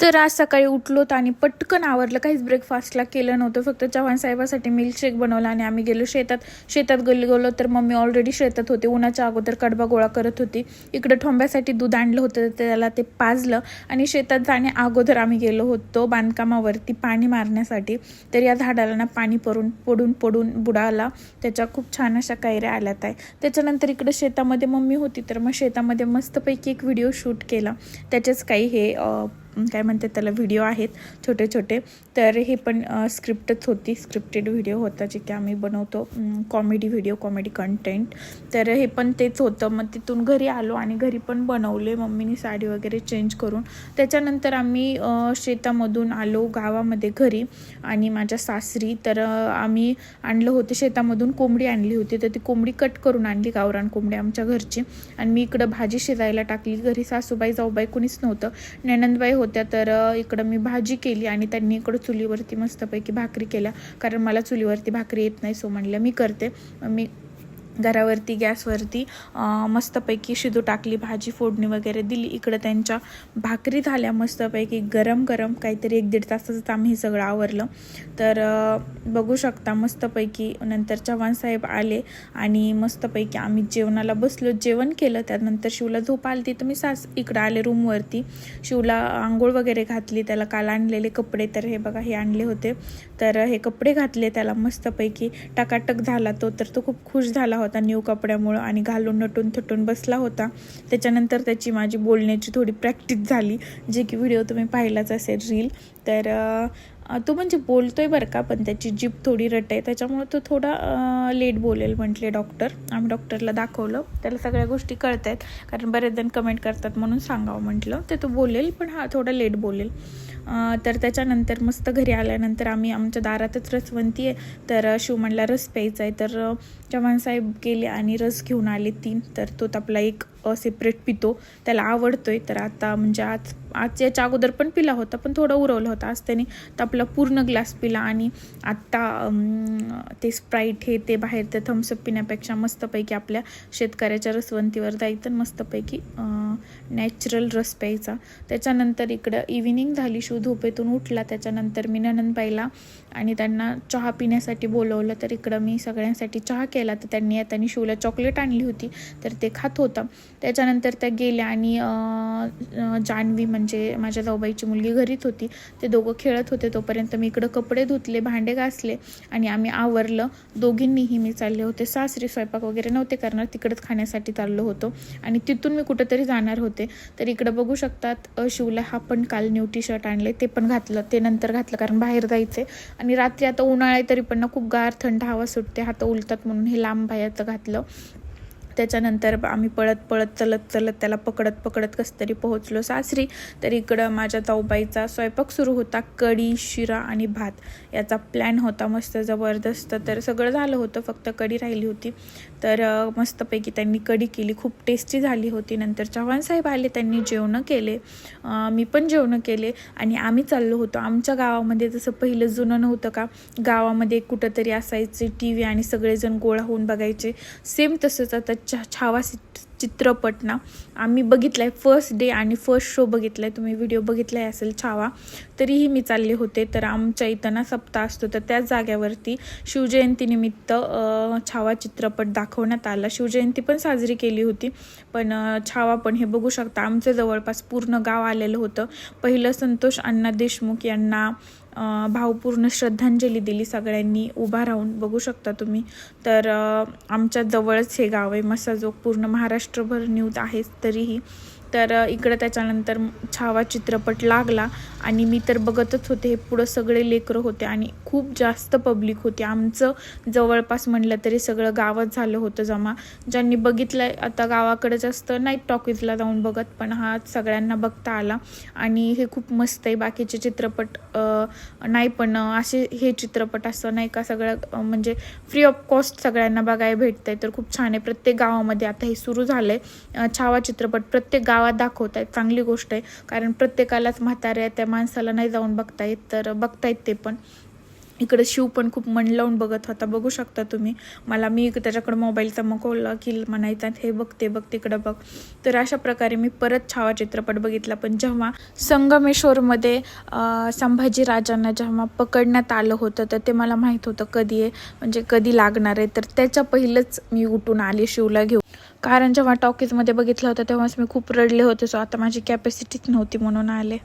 तर आज सकाळी उठलोत आणि पटकन आवरलं. काहीच ब्रेकफास्टला केलं नव्हतं. फक्त चव्हाण साहेबासाठी मिल्कशेक बनवला आणि आम्ही गेलो शेतात. शेतात गेलो गेलो तर मम्मी ऑलरेडी शेतात होते. उन्हाच्या अगोदर कडबा गोळा करत होती. इकडं ठोंब्यासाठी दूध आणलं होतं. त्याला ते पाजलं आणि शेतात जाण्या अगोदर आम्ही गेलो होतो बांधकामावरती पाणी मारण्यासाठी. तर या झाडाला ना पाणी पडून पडून पडून बुडाला. त्याच्या खूप छान अशा कैऱ्या आल्यात आहे. त्याच्यानंतर इकडं शेतामध्ये मम्मी होती. तर मग शेतामध्ये मस्तपैकी एक व्हिडिओ शूट केला. त्याचेच काही हे काय म्हणतात त्याला व्हिडिओ आहेत छोटे छोटे तर हे पण स्क्रिप्टच होती. स्क्रिप्टेड व्हिडिओ होता जे की आम्ही बनवतो कॉमेडी व्हिडिओ कॉमेडी कंटेंट तर हे पण तेच होतं. मग तिथून घरी आलो आणि घरी पण बनवले. मम्मीनी साडी वगैरे चेंज करून. त्याच्यानंतर आम्ही शेतामधून आलो गावामध्ये घरी आणि माझ्या सासरी. तर आम्ही आणलं होतं शेतामधून कोंबडी आणली होती. तर ती कोंबडी कट करून आणली गावरान कोंबडी आमच्या घरची. आणि मी इकडं भाजी शिजायला टाकली. घरी सासूबाई जाऊबाई कुणीच नव्हतं. ननंदबाई होत्या तर इकडं मी भाजी केली आणि त्यांनी इकडं चुलीवरती मस्तपैकी भाकरी केल्या. कारण मला चुलीवरती भाकरी येत नाही सो म्हणलं मी करते. मी घरावरती गॅसवरती मस्तपैकी शिजू टाकली भाजी फोडणी वगैरे दिली. इकडं त्यांच्या भाकरी झाल्या मस्तपैकी. गरम गरम काहीतरी एक दीड तासाचं आम्ही हे सगळं आवरलं. तर बघू शकता मस्तपैकी नंतर चव्हाणसाहेब आले आणि मस्तपैकी आम्ही जेवणाला बसलो. जेवण केलं त्यानंतर शिवला झोप आली ती तर मी सास इकडं आले रूमवरती. शिवला आंघोळ वगैरे घातली त्याला काल आणलेले कपडे. तर हे बघा हे आणले होते. तर हे कपडे घातले त्याला मस्तपैकी टकाटक झाला तो. तर तो खूप खुश झाला होता. न्यू कपड्यामुळं आणि घालून नटून थटून बसला होता. त्याच्यानंतर त्याची माझी बोलण्याची थोडी प्रॅक्टिस झाली जे की व्हिडिओ तुम्ही पाहिलाच असेल रील तर तो म्हणजे बोलतो आहे बरं का पण त्याची जीप थोडी रट आहे त्याच्यामुळे तो थोडा लेट बोलेल म्हटले डॉक्टर आम्ही डॉक्टरला दाखवलं. त्याला सगळ्या गोष्टी कळत आहेत कारण बरेच जण कमेंट करतात म्हणून सांगावं म्हटलं. ते तो बोलेल पण हा थोडा लेट बोलेल. तर त्याच्यानंतर मस्त घरी आल्यानंतर आम्ही आमच्या दारातच रसवंती आहे तर शिव म्हणला रस प्यायचा आहे तर अं, चव्हाण साहेब गेले आणि रस घेऊन आले तीन. तर तो आपला एक सेपरेट पितो. त्याला आवडतोय. तर आता म्हणजे आज आज याच्या अगोदर पण पिला होता पण थोडा उरवला होता. आज त्याने तर आपला पूर्ण ग्लास पिला आणि आत्ता ते स्प्राईट हे ते बाहेर ते थम्सअप पिण्यापेक्षा मस्तपैकी आपल्या शेतकऱ्याच्या रसवंतीवर जायचं तर मस्तपैकी नॅचरल रस प्यायचा. त्याच्यानंतर इकडं इव्हिनिंग झाली. शू झोपेतून उठला. त्याच्यानंतर मी ननंदबाईला आणि त्यांना चहा पिण्यासाठी बोलवलं. तर इकडं मी सगळ्यांसाठी चहा केला. तर त्यांनी त्यांनी शिवला चॉकलेट आणली होती. तर ते खात होतं. त्याच्यानंतर त्या गेल्या आणि जान्हवी म्हणजे माझ्या जाऊबाईची मुलगी घरीच होती. ते दोघं खेळत होते तोपर्यंत मी इकडं कपडे धुतले भांडे घासले आणि आम्ही आवरलं. दोघींनीही मी चालले होते. सासरी स्वयंपाक वगैरे नव्हते करणार तिकडंच खाण्यासाठी चाललो होतो. आणि तिथून मी कुठंतरी जाणार होते. तर इकडं बघू शकतात शिवला हा पण काल न्यू टी शर्ट आणले ते पण घातलं ते नंतर घातलं कारण बाहेर जायचे आणि रात्री आता उन्हाळा तरी पण ना खूप गार थंड हवा सुटते. हात उलतात म्हणून हे लांब बाह्याचं घातलं. त्याच्यानंतर आम्ही पळत पळत चलत चलत त्याला पकडत पकडत कसं तरी पोहोचलो. सासरी तर इकडं माझ्या ताऊबाईचा स्वयंपाक सुरू होता कढी शिरा आणि भात. याचा प्लॅन होता मस्त जबरदस्त. तर सगळं झालं होतं फक्त कढी राहिली होती. तर मस्तपैकी त्यांनी कढी केली. खूप टेस्टी झाली होती. नंतर चव्हाण साहेब आले त्यांनी जेवणं केले. मी पण जेवणं केले आणि आम्ही चाललो होतो. आमच्या गावामध्ये जसं पहिलं जुनं नव्हतं का गावामध्ये कुठंतरी असायचे टी व्ही आणि सगळेजण गोळा होऊन बघायचे. सेम तसंच आता ቻዋ चित्रपट ना. आम्ही बघितला आहे फर्स्ट डे आणि फर्स्ट शो बघितला आहे तुम्ही व्हिडिओ बघितला आहे असेल छावा. तरीही मी चालले होते. तर आमच्या इथं ना सप्ताह असतो. तर त्याच जाग्यावरती शिवजयंतीनिमित्त छावा चित्रपट दाखवण्यात आला. शिवजयंती पण साजरी केली होती. पण छावा पण हे बघू शकता. आमचं जवळपास पूर्ण गाव आलेलं होतं. पहिलं संतोष अण्णा देशमुख यांना भावपूर्ण श्रद्धांजली दिली. सगळ्यांनी उभा राहून बघू शकता तुम्ही. तर आमच्या जवळच हे गाव आहे. मसाजोग पूर्ण महाराष्ट्र राष्ट्रभर न्यूज आहेच तरीही तर इकडं त्याच्यानंतर छावा चित्रपट लागला आणि मी तर बघतच होते. हे पुढं सगळे लेकरं होते आणि खूप जास्त पब्लिक होते. आमचं जवळपास म्हणलं तरी सगळं गावात झालं होतं जमा. ज्यांनी बघितलं आता गावाकडे जास्त नाईट टॉकीजला जाऊन बघत पण हा सगळ्यांना बघता आला. आणि हे खूप मस्त आहे. बाकीचे चित्रपट नाही पण असे हे चित्रपट असं नाही का सगळं म्हणजे फ्री ऑफ कॉस्ट सगळ्यांना बघायला भेटतंय. तर खूप छान आहे. प्रत्येक गावामध्ये आता हे सुरू झालं आहे छावा चित्रपट प्रत्येक गावात दाखवत आहेत चांगली गोष्ट आहे. कारण प्रत्येकालाच म्हाताऱ्या त्या माणसाला नाही जाऊन बघता येत तर बघतायत ते पण. इकडे शिव पण खूप मन लावून बघत होता. बघू शकता तुम्ही. मला मी त्याच्याकडे मोबाईल चमकवला की म्हणायचा हे बघ ते बघ तिकडं बघ. तर अशा प्रकारे मी परत छावा चित्रपट बघितला. पण जेव्हा संगमेश्वरमध्ये संभाजी राजांना जेव्हा पकडण्यात आलं होतं तर ते मला माहीत होतं कधी आहे. म्हणजे कधी लागणार आहे. तर त्याच्या पहिलंच मी उठून आले शिवला घेऊन. कारण जेव्हा टॉकीजमध्ये बघितलं होतं तेव्हाच मी खूप रडले होते. सो आता माझी कॅपॅसिटीच नव्हती म्हणून आले.